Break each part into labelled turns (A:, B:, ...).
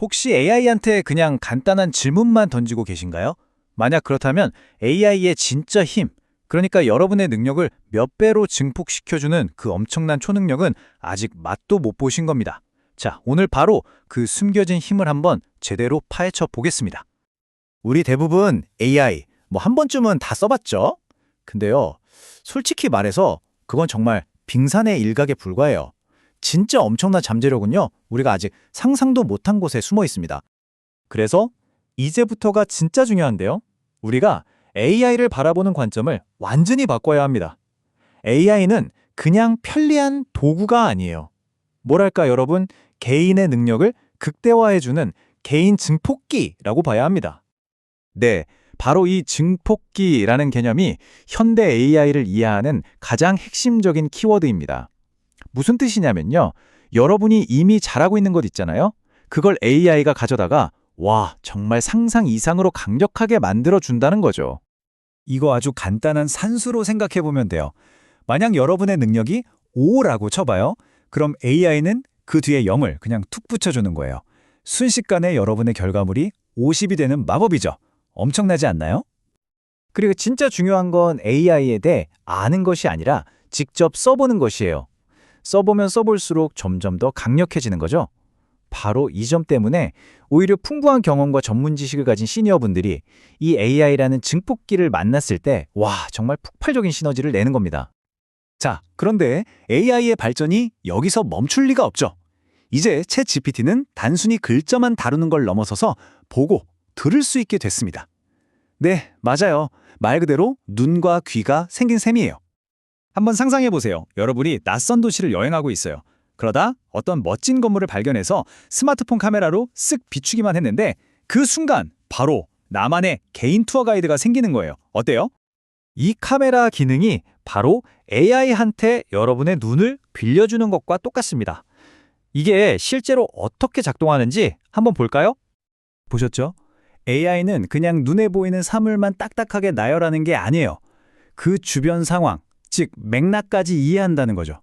A: 혹시 AI한테 그냥 간단한 질문만 던지고 계신가요? 만약 그렇다면 AI의 진짜 힘, 그러니까 여러분의 능력을 몇 배로 증폭시켜주는 그 엄청난 초능력은 아직 맛도 못 보신 겁니다. 자, 오늘 바로 그 숨겨진 힘을 한번 제대로 파헤쳐 보겠습니다. 우리 대부분 AI 뭐 한 번쯤은 다 써봤죠? 근데요, 솔직히 말해서 그건 정말 빙산의 일각에 불과해요. 진짜 엄청난 잠재력은요, 우리가 아직 상상도 못한 곳에 숨어 있습니다. 그래서 이제부터가 진짜 중요한데요. 우리가 AI를 바라보는 관점을 완전히 바꿔야 합니다. AI는 그냥 편리한 도구가 아니에요. 뭐랄까 여러분, 개인의 능력을 극대화해주는 개인 증폭기라고 봐야 합니다. 네, 바로 이 증폭기라는 개념이 현대 AI를 이해하는 가장 핵심적인 키워드입니다. 무슨 뜻이냐면요. 여러분이 이미 잘하고 있는 것 있잖아요. 그걸 AI가 가져다가 와, 정말 상상 이상으로 강력하게 만들어 준다는 거죠. 이거 아주 간단한 산수로 생각해 보면 돼요. 만약 여러분의 능력이 5라고 쳐봐요. 그럼 AI는 그 뒤에 0을 그냥 툭 붙여주는 거예요. 순식간에 여러분의 결과물이 50이 되는 마법이죠. 엄청나지 않나요? 그리고 진짜 중요한 건 AI에 대해 아는 것이 아니라 직접 써보는 것이에요. 써보면 써볼수록 점점 더 강력해지는 거죠. 바로 이 점 때문에 오히려 풍부한 경험과 전문 지식을 가진 시니어분들이 이 AI라는 증폭기를 만났을 때 와, 정말 폭발적인 시너지를 내는 겁니다. 자, 그런데 AI의 발전이 여기서 멈출 리가 없죠. 이제 챗 GPT는 단순히 글자만 다루는 걸 넘어서서 보고 들을 수 있게 됐습니다. 네, 맞아요. 말 그대로 눈과 귀가 생긴 셈이에요. 한번 상상해 보세요. 여러분이 낯선 도시를 여행하고 있어요. 그러다 어떤 멋진 건물을 발견해서 스마트폰 카메라로 쓱 비추기만 했는데 그 순간 바로 나만의 개인 투어 가이드가 생기는 거예요. 어때요? 이 카메라 기능이 바로 AI한테 여러분의 눈을 빌려주는 것과 똑같습니다. 이게 실제로 어떻게 작동하는지 한번 볼까요? 보셨죠? AI는 그냥 눈에 보이는 사물만 딱딱하게 나열하는 게 아니에요. 그 주변 상황, 즉 맥락까지 이해한다는 거죠.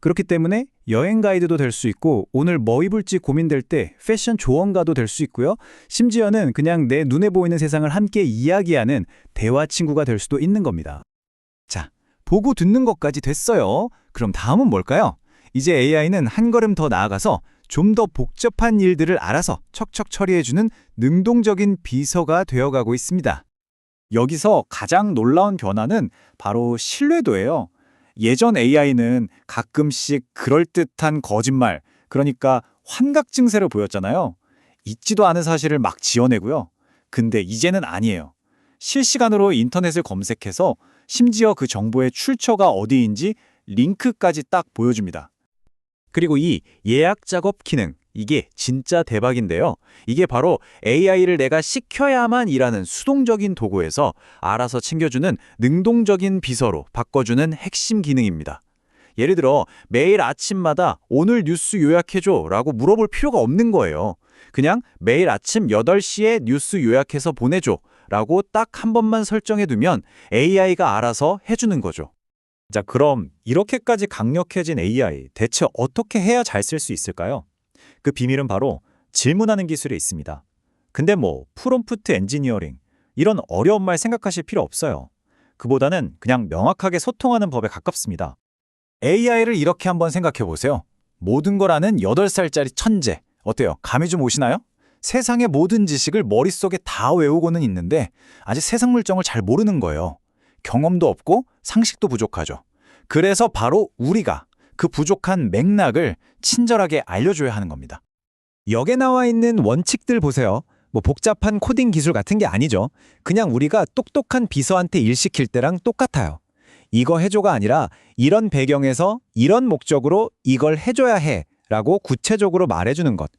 A: 그렇기 때문에 여행 가이드도 될 수 있고 오늘 뭐 입을지 고민될 때 패션 조언가도 될 수 있고요. 심지어는 그냥 내 눈에 보이는 세상을 함께 이야기하는 대화 친구가 될 수도 있는 겁니다. 자, 보고 듣는 것까지 됐어요. 그럼 다음은 뭘까요? 이제 AI는 한 걸음 더 나아가서 좀 더 복잡한 일들을 알아서 척척 처리해주는 능동적인 비서가 되어가고 있습니다. 여기서 가장 놀라운 변화는 바로 신뢰도예요. 예전 AI는 가끔씩 그럴듯한 거짓말, 그러니까 환각 증세를 보였잖아요. 있지도 않은 사실을 막 지어내고요. 근데 이제는 아니에요. 실시간으로 인터넷을 검색해서 심지어 그 정보의 출처가 어디인지 링크까지 딱 보여줍니다. 그리고 이 예약 작업 기능, 이게 진짜 대박인데요. 이게 바로 AI를 내가 시켜야만 일하는 수동적인 도구에서 알아서 챙겨주는 능동적인 비서로 바꿔주는 핵심 기능입니다. 예를 들어 매일 아침마다 오늘 뉴스 요약해줘 라고 물어볼 필요가 없는 거예요. 그냥 매일 아침 8시에 뉴스 요약해서 보내줘 라고 딱 한 번만 설정해두면 AI가 알아서 해주는 거죠. 자, 그럼 이렇게까지 강력해진 AI 대체 어떻게 해야 잘 쓸 수 있을까요? 그 비밀은 바로 질문하는 기술에 있습니다. 근데 뭐 프롬프트 엔지니어링 이런 어려운 말 생각하실 필요 없어요. 그보다는 그냥 명확하게 소통하는 법에 가깝습니다. AI를 이렇게 한번 생각해 보세요. 모든 걸 아는 8살짜리 천재. 어때요? 감이 좀 오시나요? 세상의 모든 지식을 머릿속에 다 외우고는 있는데 아직 세상 물정을 잘 모르는 거예요. 경험도 없고 상식도 부족하죠. 그래서 바로 우리가 그 부족한 맥락을 친절하게 알려줘야 하는 겁니다. 여기에 나와 있는 원칙들 보세요. 뭐 복잡한 코딩 기술 같은 게 아니죠. 그냥 우리가 똑똑한 비서한테 일 시킬 때랑 똑같아요. 이거 해줘가 아니라 이런 배경에서 이런 목적으로 이걸 해줘야 해 라고 구체적으로 말해주는 것.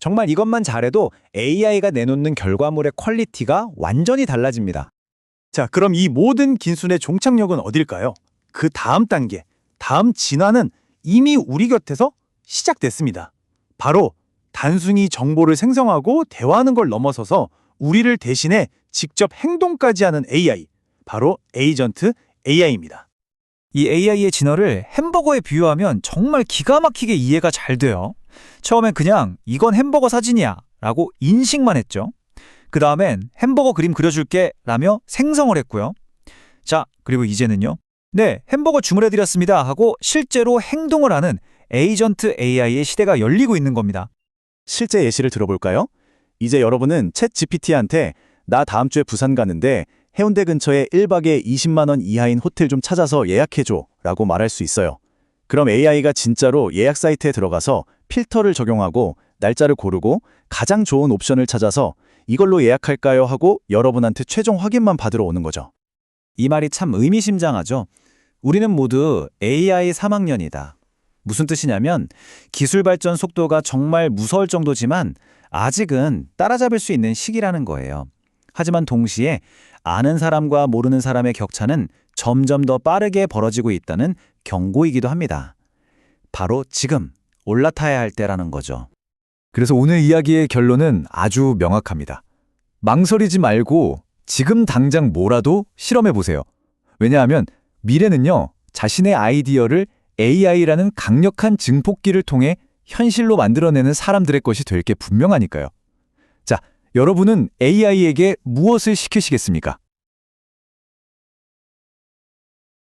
A: 정말 이것만 잘해도 AI가 내놓는 결과물의 퀄리티가 완전히 달라집니다. 자, 그럼 이 모든 긴순의 종착역은 어딜까요? 그 다음 단계, 다음 진화는 이미 우리 곁에서 시작됐습니다. 바로 단순히 정보를 생성하고 대화하는 걸 넘어서서 우리를 대신해 직접 행동까지 하는 AI, 바로 에이전트 AI입니다. 이 AI의 진화를 햄버거에 비유하면 정말 기가 막히게 이해가 잘 돼요. 처음엔 그냥 이건 햄버거 사진이야
B: 라고 인식만 했죠. 그 다음엔 햄버거 그림 그려줄게 라며 생성을 했고요. 자, 그리고 이제는요. 네, 햄버거 주문해드렸습니다 하고 실제로 행동을 하는 에이전트 AI의 시대가 열리고 있는 겁니다.
C: 실제 예시를 들어볼까요? 이제 여러분은 챗 GPT한테 나 다음 주에 부산 가는데 해운대 근처에 1박에 20만 원 이하인 호텔 좀 찾아서 예약해줘 라고 말할 수 있어요. 그럼 AI가 진짜로 예약 사이트에 들어가서 필터를 적용하고 날짜를 고르고 가장 좋은 옵션을 찾아서 이걸로 예약할까요 하고 여러분한테 최종 확인만 받으러 오는 거죠.
B: 이 말이 참 의미심장하죠. 우리는 모두 AI 3학년이다. 무슨 뜻이냐면 기술 발전 속도가 정말 무서울 정도지만 아직은 따라잡을 수 있는 시기라는 거예요. 하지만 동시에 아는 사람과 모르는 사람의 격차는 점점 더 빠르게 벌어지고 있다는 경고이기도 합니다. 바로 지금 올라타야 할 때라는 거죠.
A: 그래서 오늘 이야기의 결론은 아주 명확합니다. 망설이지 말고 지금 당장 뭐라도 실험해 보세요. 왜냐하면 미래는요, 자신의 아이디어를 AI라는 강력한 증폭기를 통해 현실로 만들어내는 사람들의 것이 될 게 분명하니까요. 자, 여러분은 AI에게 무엇을 시키시겠습니까?